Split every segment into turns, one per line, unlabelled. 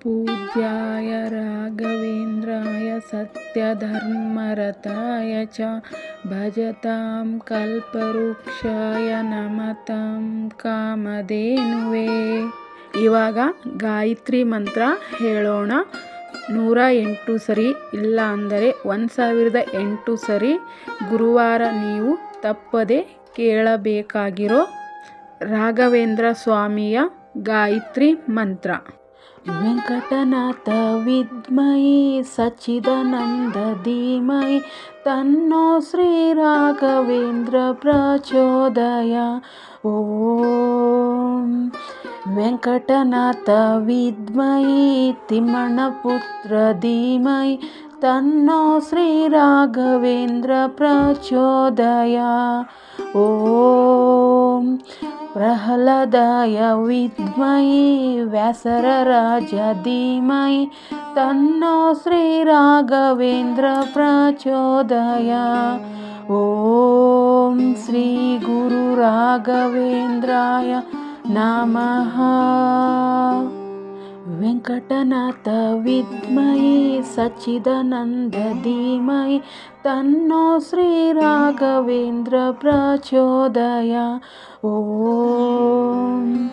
पूज्याय राघवेन्द्राय सत्यधर्मरताय च भजतां कल्पवृक्षाय नमतां ಕಾಮಧೇನುವೆ ಇವಾಗ ಗಾಯತ್ರಿ ಮಂತ್ರ ಹೇಳೋಣ ನೂರ ಎಂಟು ಸರಿ ಇಲ್ಲ ಅಂದರೆ ಒಂದು ಸಾವಿರದ ಎಂಟು ಸರಿ ಗುರುವಾರ ನೀವು ತಪ್ಪದೆ ಕೇಳಬೇಕಾಗಿರೋ ರಾಘವೇಂದ್ರ ಸ್ವಾಮಿಯ ಗಾಯತ್ರಿ ಮಂತ್ರ वेङ्कटनाथ विद्महे सच्चिदनन्द धीमय तन्नो श्रीराघवेन्द्र प्रचोदय ॐ वेङ्कटनाथ विद्महे तिम्मणपुत्र धीमही तन्नो श्रीराघवेन्द्र प्रचोदय ॐ प्रह्लादाय विद्मयि व्यासरराज धीमहि तन्नो श्रीराघवेन्द्र प्रचोदय। ॐ श्रीगुरुराघवेन्द्राय नमः। वेङ्कटनाथ विद्महे सच्चिदनन्द धीमहे तन्नो श्रीराघवेन्द्र प्रचोदया। ॐ।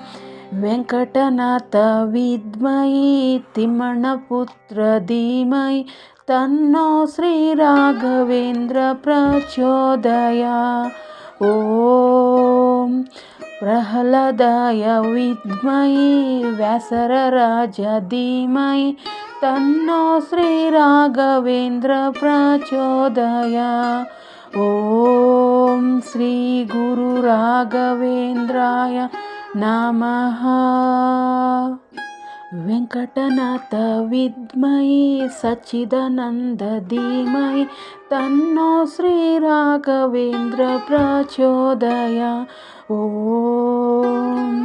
वेङ्कटनाथ विद्महे तिम्मणपुत्र धीमही तन्नो श्रीराघवेन्द्र प्रचोदया। ॐ प्रह्लदाय विद्मही व्यासरराज धीमहि तन्नो श्रीराघवेन्द्र प्रचोदय। ॐ श्रीगुरुराघवेन्द्राय नमः। वेङ्कटनाथ विद्महे सच्चिदानन्दीमयै तन्नो श्रीराघवेन्द्र प्रचोदय ॐ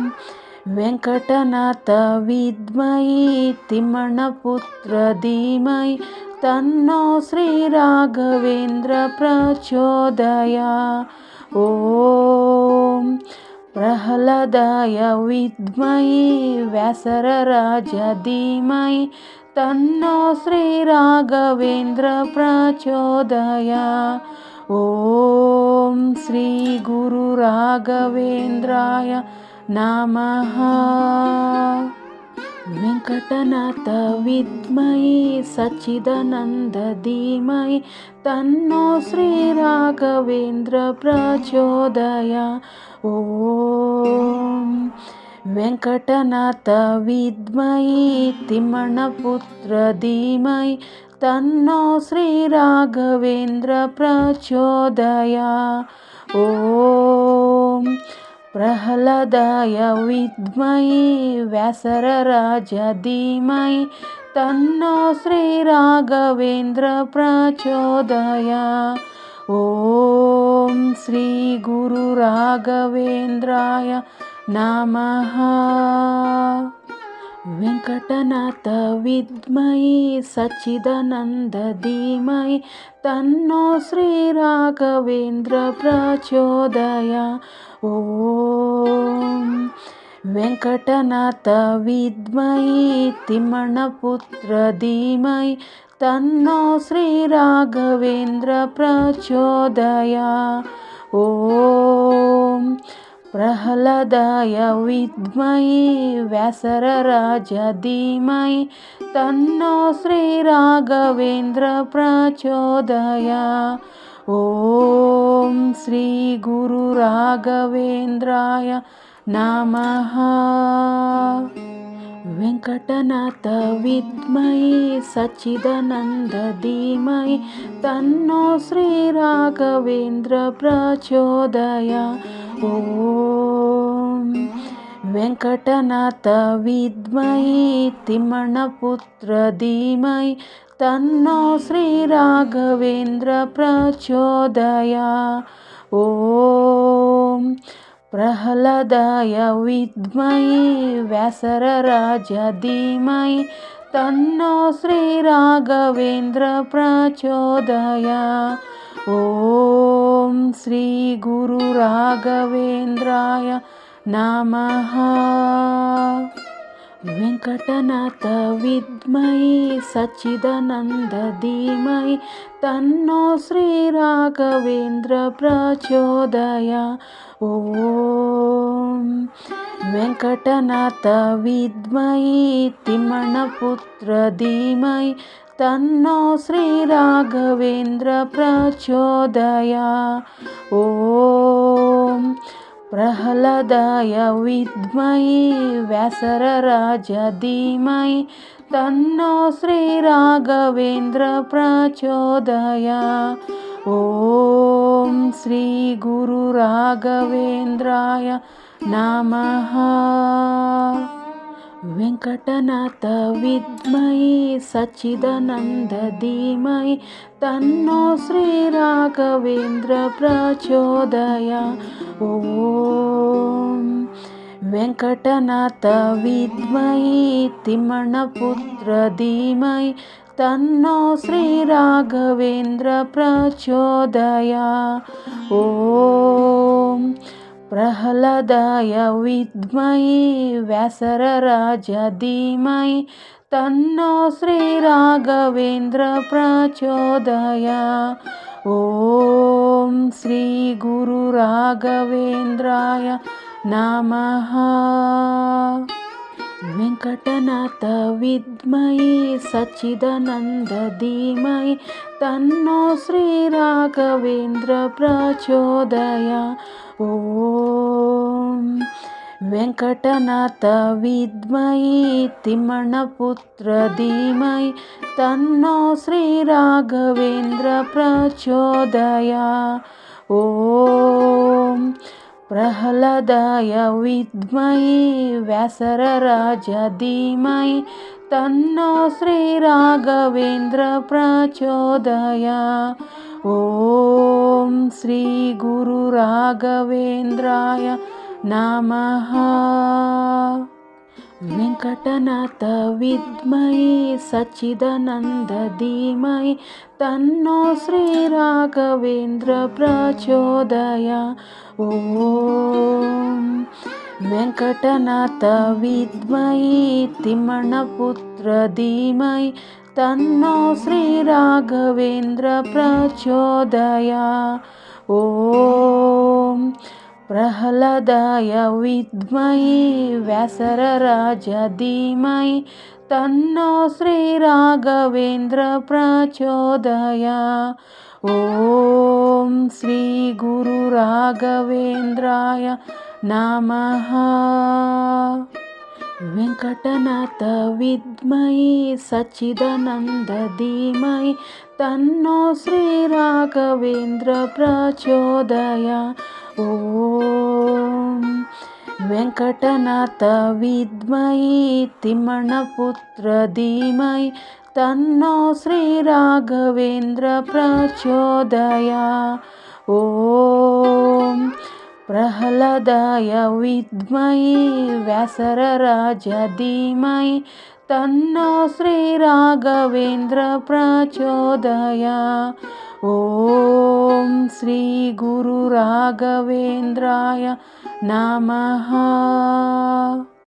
वेङ्कटनाथ विद्महे तिम्मणपुत्र धीमहि तन्नो श्रीराघवेन्द्र प्रचोदय ॐ प्रह्लादाय विद्महे व्यासरराज धीमहि तन्नो श्रीराघवेन्द्र प्रचोदय। ॐ श्रीगुरुराघवेन्द्राय नमः। వెంకటనాథ విద్మయి సచిదనంద ధీమయి తన్నో శ్రీ రాఘవేంద్ర ప్రచోదయ ఓ వెంకటనాథ విద్మయి తిమ్మణపుత్ర ధీమయి తన్నో శ్రీ రాఘవేంద్ర ప్రచోదయ ఓ प्रह्लादाय विद्महे व्यासरराज धीमहि तन्न श्रीराघवेन्द्रप्रचोदया ॐ श्रीगुरुराघवेन्द्राय नमः। वेङ्कटनाथ विद्मयि सच्चिदनन्द सच्चिदानन्दीमयै तन्नो श्रीराघवेन्द्र प्रचोदया। ॐ वेङ्कटनाथ विद्मयि तिम्मणपुत्र धीमही तन्नो श्रीराघवेन्द्र प्रचोदया। ॐ प्रह्लादाय विद्महे व्यासरराज धीमहि तन्नो श्रीराघवेन्द्रप्रचोदया। ॐ श्रीगुरुराघवेन्द्राय नमः। वेङ्कटनाथ विद्महे सच्चिदानन्दीमहे तन्नो श्रीराघवेन्द्र प्रचोदय ॐ वेङ्कटनाथ विद्महे तिम्मणपुत्र धीमही तन्नो श्रीराघवेन्द्र प्रचोदय ॐ प्रह्लादाय विद्महे व्यासरराज धीमहि तन्नो श्रीराघवेन्द्रप्रचोदया ॐ श्रीगुरुराघवेन्द्राय नमः। वेङ्कटनाथ विद्महे सच्चिदानन्द धीमहि तन्नो श्रीराघवेन्द्र प्रचोदया ॐ वेङ्कटनाथ विद्महे तिम्मणपुत्र धीमहि तन्नो श्रीराघवेन्द्र प्रचोदया ॐ प्रह्लादाय विद्महे व्यासरराज धीमहि तन्नो श्रीराघवेन्द्र प्रचोदया। ॐ श्रीगुरुराघवेन्द्राय नमः वेङ्कटनाथ विद्महे सच्चिदानन्द धीमहि तन्नो श्रीराघवेन्द्र प्रचोदया ॐ वेङ्कटनाथ विद्महे तिम्मणपुत्र धीमहि तन्नो श्रीराघवेन्द्र प्रचोदया ॐ प्रह्लादाय विद्महे व्यासरराज धीमहि तन्नो श्रीराघवेन्द्र प्रचोदया ॐ श्रीगुरुराघवेन्द्राय नमः। वेङ्कटनाथ विद्महे सच्चिदानन्द धीमहि तन्नो श्रीराघवेन्द्र प्रचोदया ॐ वेङ्कटनाथ विद्महे तिम्मणपुत्र धीमहि तन्नो श्रीराघवेन्द्र प्रचोदया ॐ प्रह्लादाय विद्महे व्यासरराज धीमहि तन्नो श्रीराघवेन्द्र प्रचोदया ॐ श्रीगुरुराघवेन्द्राय नमः। वेङ्कटनाथ विद्महे सच्चिदानन्द धीमहि तन्नो श्रीराघवेन्द्र प्रचोदया। ॐ वेङ्कटनाथ विद्महे तिम्मणपुत्र धीमहि तन्नो श्रीराघवेन्द्र प्रचोदया। ॐ प्रह्लादाय विद्महे व्यासरराज धीमहि तन्नो श्रीराघवेन्द्र प्रचोदया। ॐ श्रीगुरुराघवेन्द्राय नमः वेङ्कटनाथ विद्महे सच्चिदानन्द धीमहि तन्नो श्रीराघवेन्द्र प्रचोदया ॐ वेङ्कटनाथ विद्महे तिम्मणपुत्र धीमहि तन्नो श्रीराघवेन्द्र प्रचोदया ॐ प्रह्लादाय विद्महे व्यासरराज धीमहि तन्नो श्रीराघवेन्द्र प्रचोदया ॐ श्रीगुरुराघवेन्द्राय नमः